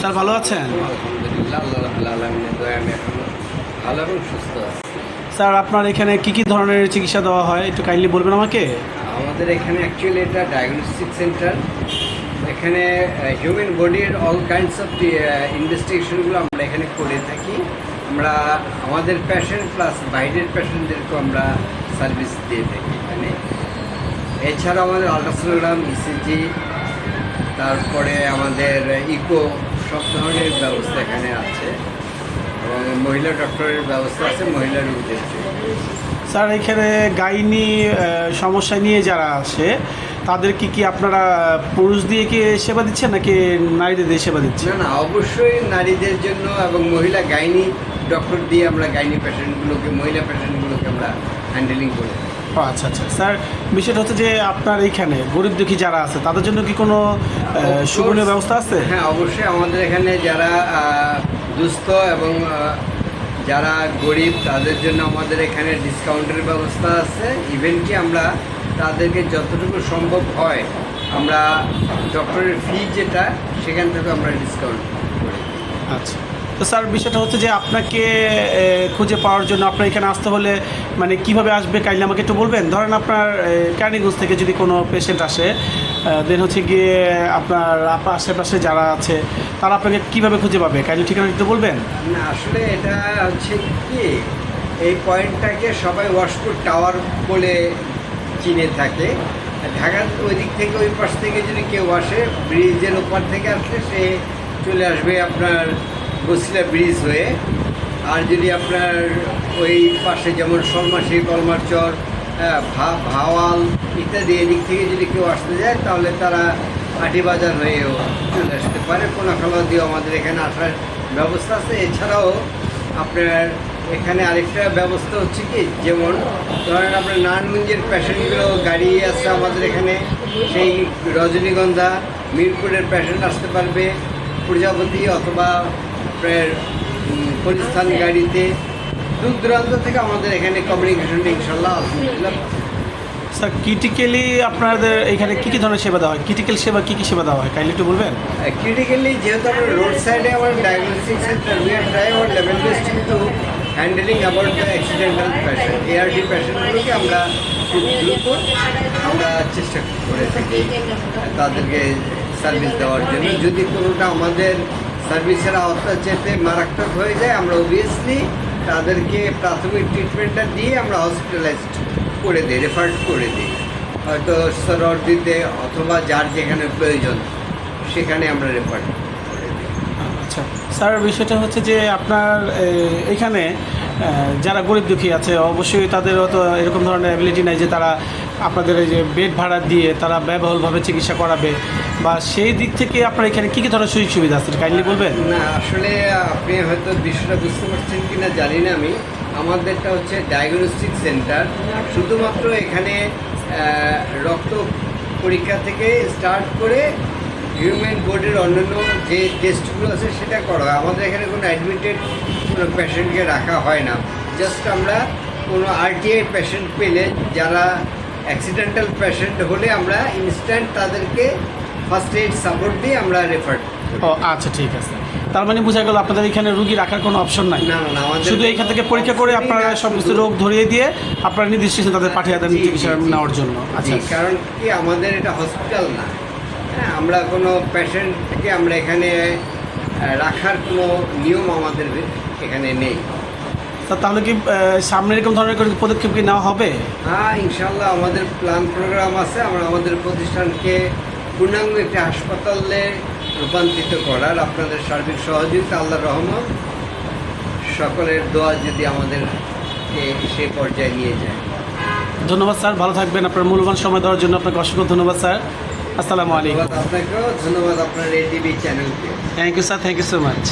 Sir ভালো আছেন? ভালো এবং সুস্থ স্যার আপনার এখানে কি কি ধরনের চিকিৎসা দেওয়া হয়? একটু কাইন্ডলি বলবেন আমাকে। আমাদের এখানে অ্যাকচুয়ালি এটা ডায়াগনস্টিক সেন্টার এখানে হিউম্যান বডির অল কাইন্ডস অফ ইনভেস্টিগেশনগুলো আমরা এখানে করে থাকি। আমরা আমাদের পেশেন্ট প্লাস বাইরের পেশেন্টদেরকেও আমরা সার্ভিস দিয়ে থাকি এখানে। এছাড়াও আমাদের আলট্রাসোনোগ্রাম ইসিজি তারপরে আমাদের ইকো সব ধরনের ব্যবস্থা এখানে আছে এবং মহিলা ডক্টরের ব্যবস্থা আছে মহিলা রোগীদের জন্য স্যার এখানে গাইনি সমস্যা নিয়ে যারা আসে তাদের কি কি আপনারা পুরুষ দিয়ে কি সেবা দিচ্ছেন নাকি নারীদের দিয়ে সেবা দিচ্ছেন? না না অবশ্যই নারীদের জন্য এবং মহিলা গাইনি ডক্টর দিয়ে আমরা গাইনি পেশেন্টগুলোকে মহিলা পেশেন্টগুলোকে আমরা হ্যান্ডেলিং করে। আচ্ছা আচ্ছা। স্যার বিষয়টা হচ্ছে যে আপনার এইখানে গরিব দুঃখী যারা আছে তাদের জন্য কি কোনো সুবিধা ব্যবস্থা আছে? হ্যাঁ অবশ্যই আমাদের এখানে যারা দুস্থ এবং যারা গরিব তাদের জন্য আমাদের এখানে ডিসকাউন্টের ব্যবস্থা আছে। ইভেন কি আমরা তাদেরকে যতটুকু সম্ভব হয় আমরা ডক্টরের ফি যেটা সেখান থেকে আমরা ডিসকাউন্ট করি। আচ্ছা। তো স্যার, বিষয়টা হচ্ছে যে আপনাকে খুঁজে পাওয়ার জন্য আপনার এখানে আসতে হলে মানে কীভাবে আসবে কাইলে আমাকে একটু বলবেন? ধরেন আপনার ক্যানিগঞ্জ থেকে যদি কোনো পেশেন্ট আসে দেন হচ্ছে গিয়ে আপনার আশেপাশে যারা আছে, তারা আপনাকে কীভাবে খুঁজে পাবে? কাইলে ঠিকানা একটু বলবেন? না, আসলে এটা হচ্ছে কি, এই পয়েন্টটাকে সবাই ওয়াশপুর টাওয়ার বলে চিনে থাকে। ঢাকার ওই দিক থেকে ওই পাশ থেকে যদি কেউ আসে, ব্রিজের ওপার থেকে আসলে সে চলে আসবে আপনার বসিলা ব্রিজ হয়ে আর যদি আপনার ওই পাশে যেমন শর্মাশি কলমারচর হ্যাঁ, ভাওয়াল ইত্যাদি এদিক থেকে যদি কেউ আসতে যায় তাহলে তারা আটিবাজার হয়েও চলে আসতে পারে। কোনাখালা দিয়েও আমাদের এখানে আসার ব্যবস্থা আছে। এছাড়াও আপনার এখানে আরেকটা ব্যবস্থা হচ্ছে কি যেমন ধরেন আপনার নারায়ণগঞ্জের প্যাশেন্টগুলো গাড়ি আছে আমাদের এখানে। সেই রজনীগন্ধা মিরপুরের প্যাশেন্ট আসতে পারবে প্রজাপতি অথবা আপনার পরিস্থান গাড়িতে। দূর দূরান্ত থেকে আমাদের এখানে কমিউনিকেশন ইনশাল্লাহ আলহামদুলিল্লাহ স্যার ক্রিটিক্যালি আপনাদের এখানে কী কী ধরনের সেবা দেওয়া হয়? ক্রিটিক্যাল সেবা কী কী সেবা দেওয়া হয়? কাইলে একটু বলবেন? ক্রিটিক্যালি যেহেতু আমরা রোড সাইডে আমার diagnostic centre we are try our level best to handling about the accidental patient A R D পেশেন্টগুলোকে আমরা খুব দ্রুত আমরা চেষ্টা করে থাকি। তাদেরকে সার্ভিস দেওয়ার জন্য। যদি কোনোটা আমাদের সার্ভিসের চেতে মারাত্মক হয়ে যায়। আমরা অবভিয়াসলি তাদেরকে প্রাথমিক ট্রিটমেন্টটা দিয়ে আমরা হসপিটালাইজড করে দিই রেফার করে দিই। হয়তো সরর দিতে অথবা যার যেখানে প্রয়োজন, সেখানে আমরা রেফার করে দিই। আচ্ছা স্যার বিষয়টা হচ্ছে যে আপনার এখানে যারা গরিব দুঃখী আছে, অবশ্যই তাদের তো এরকম ধরনের অ্যাবিলিটি নাই যে তারা আপনাদের এই যে বেড ভাড়া দিয়ে তারা ব্যয়বহুলভাবে চিকিৎসা করাবে, বা সেই দিক থেকে আপনার এখানে কী কী ধরনের সুযোগ সুবিধা আছে, কাইন্ডলি বলবেন? না, আসলে আপনি হয়তো বিষয়টা বুঝতে পারছেন কি না জানি না আমি। আমাদেরটা হচ্ছে ডায়াগনস্টিক সেন্টার শুধুমাত্র এখানে রক্ত পরীক্ষা থেকে স্টার্ট করে হিউম্যান বোর্ডের অন্যান্য যে টেস্টগুলো আছে সেটা করা হয়। আমাদের এখানে কোনো অ্যাডমিটেড কোনো পেশেন্টকে রাখা হয় না। জাস্ট আমরা কোনো আরটিআই পেশেন্ট পেলে যারা অ্যাক্সিডেন্টাল পেশেন্ট হলে আমরা ইনস্ট্যান্ট তাদেরকে ফার্স্ট এইড সাপোর্ট দিয়ে আমরা রেফার ও আচ্ছা ঠিক আছে। তার মানে বোঝা গেল আপনাদের এখানে রুগী রাখার কোনো অপশন নাই। শুধু এখান থেকে পরীক্ষা করে আপনারা সব কিছু রোগ ধরিয়ে দিয়ে আপনারা নির্দিষ্ট তাদের পাঠিয়ে দেন চিকিৎসা নেওয়ার জন্য। আচ্ছা কারণ কি আমাদের এটা হসপিটাল না। হ্যাঁ আমরা কোনো পেশেন্টকে আমরা এখানে রাখার কোনো নিয়ম আমাদের এখানে নেই। তাহলে কি সামনে এরকম ধরনের কোনো পদক্ষেপ কি নেওয়া হবে? হ্যাঁ ইনশাল্লাহ আমাদের প্ল্যান প্রোগ্রাম আছে আমরা আমাদের প্রতিষ্ঠানকে পূর্ণাঙ্গ একটি হাসপাতালে রূপান্তরিত করার আপনাদের সার্বিক সহযোগিতা আল্লাহ রহমত। সকলের দোয়া যদি আমাদেরকে সে পর্যায়ে নিয়ে যায়। ধন্যবাদ স্যার ভালো থাকবেন। আপনার মূল্যবান সময় দেওয়ার জন্য আপনাকে অসংখ্য ধন্যবাদ স্যার। আসসালামু আলাইকুম। আপনাকেও ধন্যবাদ আপনার টিভি চ্যানেলকে thank you sir thank you so much